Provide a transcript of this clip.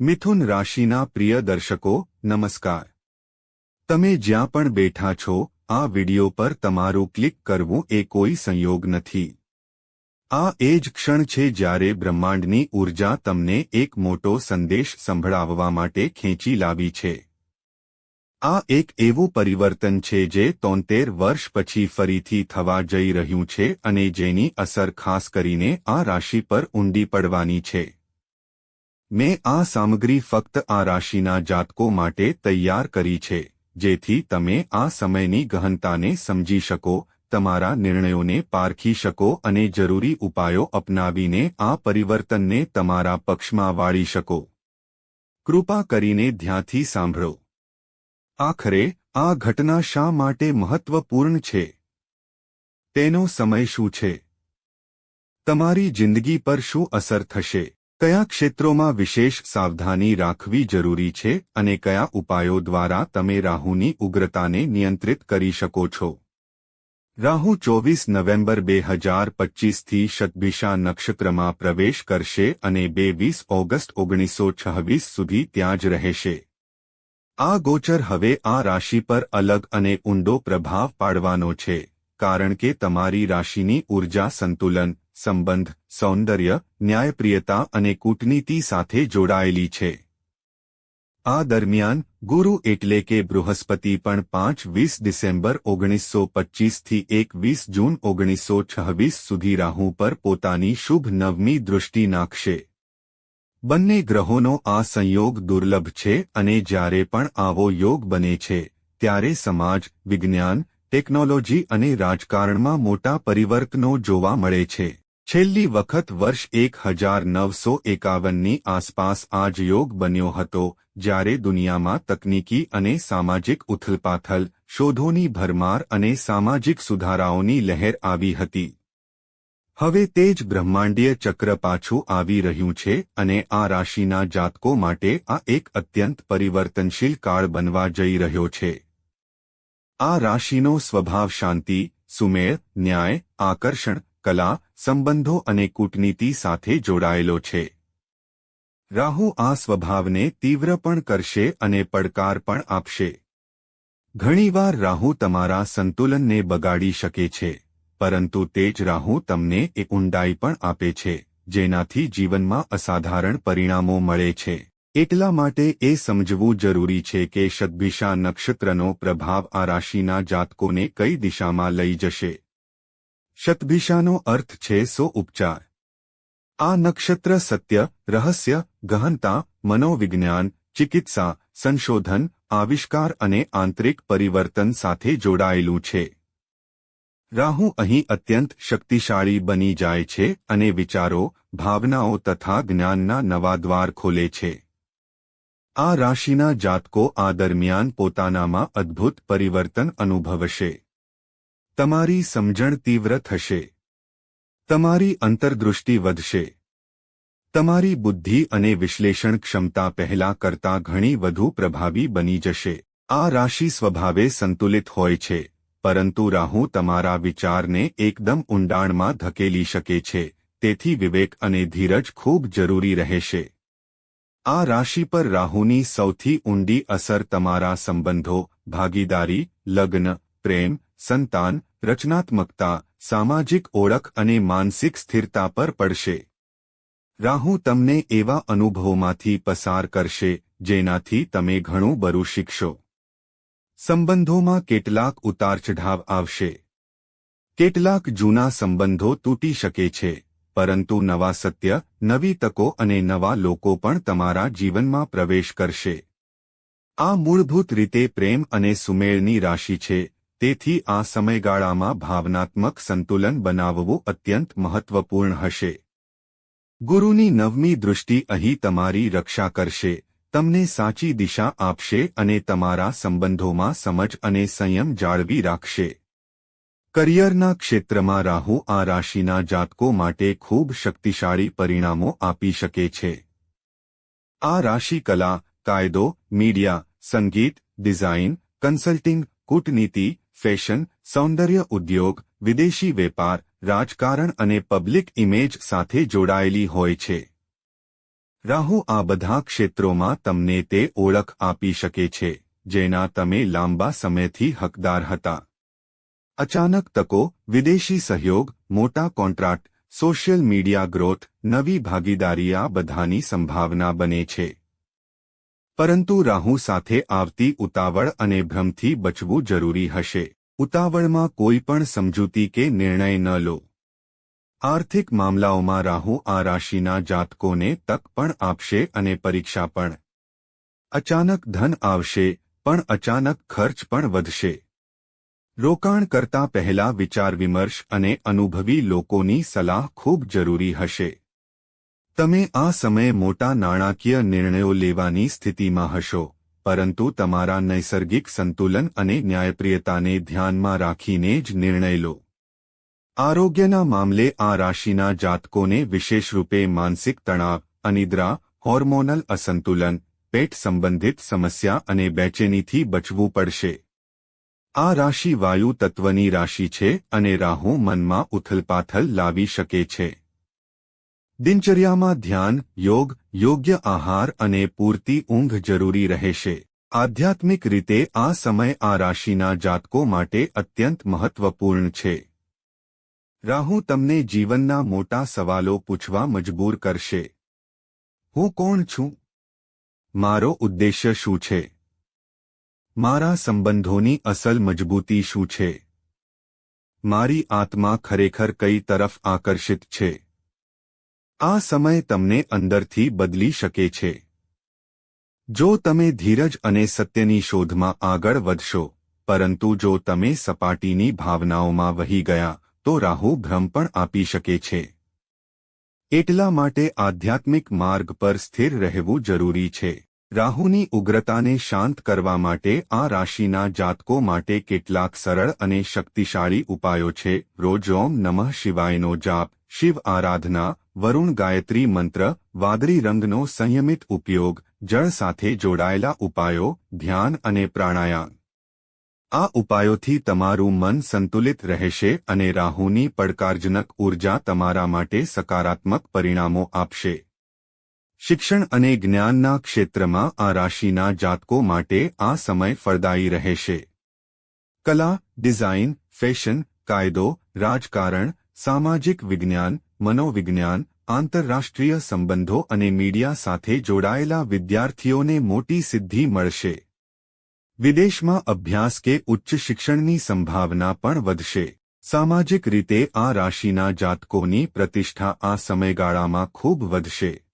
મિથુન રાશિના પ્રિય દર્શકો, નમસ્કાર. તમે જ્યાં પણ બેઠા છો, આ વિડિયો પર તમારું ક્લિક કરવું એ કોઈ સંયોગ નથી. આ એ જ ક્ષણ છે જ્યારે બ્રહ્માંડની ઊર્જા તમને એક મોટો સંદેશ સંભળાવવા માટે ખેંચી લાવી છે. આ એક એવું પરિવર્તન છે જે તોતેર વર્ષ પછી ફરીથી થવા જઈ રહ્યું છે અને જેની અસર ખાસ કરીને આ રાશિ પર ઊંડી પડવાની છે. મેં આ સામગ્રી ફક્ત આ રાશિના જાતકો માટે તૈયાર કરી છે, જેથી તમે આ સમયની ગહનતાને સમજી શકો, તમારા નિર્ણયોને પારખી શકો અને જરૂરી ઉપાયો અપનાવીને આ પરિવર્તનને તમારા પક્ષમાં વાળી શકો. કૃપા કરીને ધ્યાનથી સાંભળો. આખરે, આ ઘટના શા માટે મહત્વપૂર્ણ છે? તેનો સમય શું છે? તમારી જિંદગી પર શું અસર થશે? કયા ક્ષેત્રોમાં વિશેષ સાવધાની રાખવી જરૂરી છે અને કયા ઉપાયો દ્વારા તમે રાહુની ઉગ્રતાને નિયંત્રિત કરી શકો છો? રાહુ ચોવીસ નવેમ્બર બે હજાર પચ્ચીસથી શતભિષા નક્ષત્રમાં પ્રવેશ કરશે અને બે વીસ ઓગસ્ટ ઓગણીસો છવ્વીસ સુધી ત્યાં જ રહેશે. આ ગોચર હવે આ રાશિ પર અલગ અને ઊંડો પ્રભાવ પાડવાનો છે, કારણ કે તમારી રાશિની ઊર્જા સંતુલન સંબંધ, સૌંદર્ય, ન્યાયપ્રિયતા અને કૂટનીતિ સાથે જોડાયેલી છે. આ દરમિયાન, ગુરુ એટલે કે બૃહસ્પતિ પણ પાંચ વીસ ડિસેમ્બર ઓગણીસો પચ્ચીસથી એકવીસ જૂન ઓગણીસો છવ્વીસ સુધી રાહુ પર પોતાની શુભ નવમી દૃષ્ટિ નાખશે. બંને ગ્રહોનો આ સંયોગ દુર્લભ છે અને જ્યારે પણ આવો યોગ બને છે, ત્યારે સમાજ, વિજ્ઞાન, ટેકનોલોજી અને રાજકારણમાં મોટા પરિવર્તનો જોવા મળે છે. છેલ્લી વખત વર્ષ એક હજાર નવસો એકાવનની આસપાસ આ જ યોગ બન્યો હતો, જ્યારે દુનિયામાં તકનીકી અને સામાજિક ઉથલપાથલ, શોધોની ભરમાર અને સામાજિક સુધારાઓની લહેર આવી હતી. હવે તે જ બ્રહ્માંડીય ચક્ર પાછું આવી રહ્યું છે અને આ રાશિના જાતકો માટે આ એક અત્યંત પરિવર્તનશીલ કાળ બનવા જઈ રહ્યો છે. આ રાશિનો સ્વભાવ શાંતિ, સુમેળ, ન્યાય, આકર્ષણ કલા, સંબંધો અને કૂટનીતિ સાથે જોડાયેલો છે. રાહુ આ સ્વભાવને તીવ્ર પણ કરશે અને પડકાર પણ આપશે. ઘણીવાર રાહુ તમારા સંતુલનને બગાડી શકે છે, પરંતુ તે જ રાહુ તમને એ ઊંડાઈ પણ આપે છે, જેનાથી જીવનમાં અસાધારણ પરિણામો મળે છે. એટલા માટે એ સમજવું જરૂરી છે કે શતભિષા નક્ષત્રનો પ્રભાવ આ રાશિના જાતકોને કઈ દિશામાં લઈ જશે. શતભિષાનો અર્થ છે સો ઉપચાર. આ નક્ષત્ર સત્ય, રહસ્ય, ગહનતા, મનોવિજ્ઞાન, ચિકિત્સા, સંશોધન, આવિષ્કાર અને આંતરિક પરિવર્તન સાથે જોડાયેલું છે. રાહુ અહીં અત્યંત શક્તિશાળી બની જાય છે અને વિચારો, ભાવનાઓ તથા જ્ઞાનના નવા દ્વાર ખોલે છે. આ રાશિના જાતકો આ દરમિયાન પોતાનામાં અદ્ભુત પરિવર્તન અનુભવશે. તમારી સમજણ તીવ્ર થશે. તમારી અંતર્દૃષ્ટિ વધશે. તમારી બુદ્ધિ અને વિશ્લેષણ ક્ષમતા પહેલા કરતાં ઘણી વધુ પ્રભાવી બની જશે. આ રાશિ સ્વભાવે સંતુલિત હોય છે, પરંતુ રાહુ તમારા વિચારને એકદમ ઊંડાણમાં ધકેલી શકે છે, તેથી વિવેક અને ધીરજ ખૂબ જરૂરી રહેશે. આ રાશિ પર રાહુની સૌથી ઊંડી અસર તમારા સંબંધો, ભાગીદારી, લગ્ન, પ્રેમ, સંતાન રચનાત્મકતા, સામાજિક ઓળખ અને માનસિક સ્થિરતા પર પડશે. રાહુ તમને એવા અનુભવોમાંથી પસાર કરશે, જેનાથી તમે ઘણું બરું શીખશો. સંબંધોમાં કેટલાક ઉતારચઢાવ આવશે. કેટલાક જૂના સંબંધો તૂટી શકે છે, પરંતુ નવા સત્ય, નવી તકો અને નવા લોકો પણ તમારા જીવનમાં પ્રવેશ કરશે. આ મૂળભૂત રીતે પ્રેમ અને સુમેળની રાશિ છે તેથી આ સમયગાળામાં ભાવનાત્મક સંતુલન બનાવવું અત્યંત મહત્વપૂર્ણ હશે. ગુરુની નવમી દૃષ્ટિ અહીં તમારી રક્ષા કરશે, તમને સાચી દિશા આપશે અને તમારા સંબંધોમાં સમજ અને સંયમ જાળવી રાખશે. કરિયરના ક્ષેત્રમાં રાહુ આ રાશિના જાતકો માટે ખૂબ શક્તિશાળી પરિણામો આપી શકે છે. આ રાશિ કલા, કાયદો, મીડિયા, સંગીત, ડિઝાઇન, કન્સલ્ટિંગ, કૂટનીતિ ફેશન, સૌંદર્ય ઉદ્યોગ, વિદેશી વેપાર, રાજકારણ અને પબ્લિક ઇમેજ સાથે જોડાયેલી હોય છે. રાહુ આ બધા ક્ષેત્રોમાં તમને તે ઓળખ આપી શકે છે, જેના તમે લાંબા સમયથી હકદાર હતા. અચાનક તકો, વિદેશી સહયોગ, મોટા કોન્ટ્રાક્ટ, સોશિયલ મીડિયા ગ્રોથ, નવી ભાગીદારી આ બધાની સંભાવના બને છે. પરંતુ રાહુ સાથે આવતી ઉતાવળ અને ભ્રમથી બચવું જરૂરી હશે. ઉતાવળમાં કોઈ પણ સમજૂતી કે નિર્ણય ન લો. આર્થિક મામલાઓમાં રાહુ આ રાશિના જાતકોને તક પણ આપશે અને પરીક્ષા પણ. અચાનક ધન આવશે, પણ અચાનક ખર્ચ પણ વધશે. રોકાણ કરતા પહેલા વિચાર વિમર્શ અને અનુભવી લોકોની સલાહ ખૂબ જરૂરી હશે. તમે આ સમયે મોટા નાણાકીય નિર્ણયો લેવાની સ્થિતિમાં હશો, પરંતુ તમારા નૈસર્ગિક સંતુલન અને ન્યાયપ્રિયતાને ધ્યાનમાં રાખીને જ નિર્ણય લો. આરોગ્યના મામલે આ રાશિના જાતકોને વિશેષ રૂપે માનસિક તણાવ, અનિદ્રા, હોર્મોનલ અસંતુલન, પેટ સંબંધિત સમસ્યા અને બેચેનીથી બચવું પડશે. આ રાશિ વાયુ તત્વની રાશિ છે અને રાહુ મનમાં ઉથલપાથલ લાવી શકે છે. દિનચર્યામાં ધ્યાન, યોગ, યોગ્ય આહાર અને પૂરતી ઊંઘ જરૂરી રહેશે. આધ્યાત્મિક રીતે આ સમય આ રાશિના જાતકો માટે અત્યંત મહત્વપૂર્ણ છે. રાહુ તમને જીવનના મોટા સવાલો પૂછવા મજબૂર કરશે. હું કોણ છું? મારો ઉદ્દેશ્ય શું છે? મારા સંબંધોની અસલ મજબૂતી શું છે? મારી આત્મા ખરેખર કઈ તરફ આકર્ષિત છે? આ સમય તમને અંદરથી બદલી શકે છે. જો તમે ધીરજ અને સત્યની શોધમાં આગળ વધશો, પરંતુ જો તમે સપાટીની ભાવનાઓમાં વહી ગયા, તો રાહુ ભ્રમ પણ આપી શકે છે. એટલા માટે આધ્યાત્મિક માર્ગ પર સ્થિર રહેવું જરૂરી છે. રાહુની ઉગ્રતાને શાંત કરવા માટે આ રાશિના જાતકો માટે કેટલાક સરળ અને શક્તિશાળી ઉપાયો છે. રોજ ઓમ નમઃ શિવાયનો જાપ, શિવ આરાધના, વરુણ ગાયત્રી મંત્ર, વાદળી રંગનો સંયમિત ઉપયોગ, જળ સાથે જોડાયેલા ઉપાયો, ધ્યાન અને પ્રાણાયામ. આ ઉપાયોથી તમારું મન સંતુલિત રહેશે અને રાહુની પડકારજનક ઊર્જા તમારા માટે સકારાત્મક પરિણામો આપશે. શિક્ષણ અને જ્ઞાનના ક્ષેત્રમાં આ રાશિના જાતકો માટે આ સમય ફળદાયી રહેશે. કલા, ડિઝાઇન, ફેશન, કાયદો, રાજકારણ, સામાજિક વિજ્ઞાન, મનોવિજ્ઞાન, આંતરરાષ્ટ્રીય સંબંધો અને મીડિયા સાથે જોડાયેલા વિદ્યાર્થીઓને મોટી સિદ્ધિ મળશે. વિદેશમાં અભ્યાસ કે ઉચ્ચ શિક્ષણની સંભાવના પણ વધશે. સામાજિક રીતે આ રાશિના જાતકોની પ્રતિષ્ઠા આ સમયગાળામાં ખૂબ વધશે.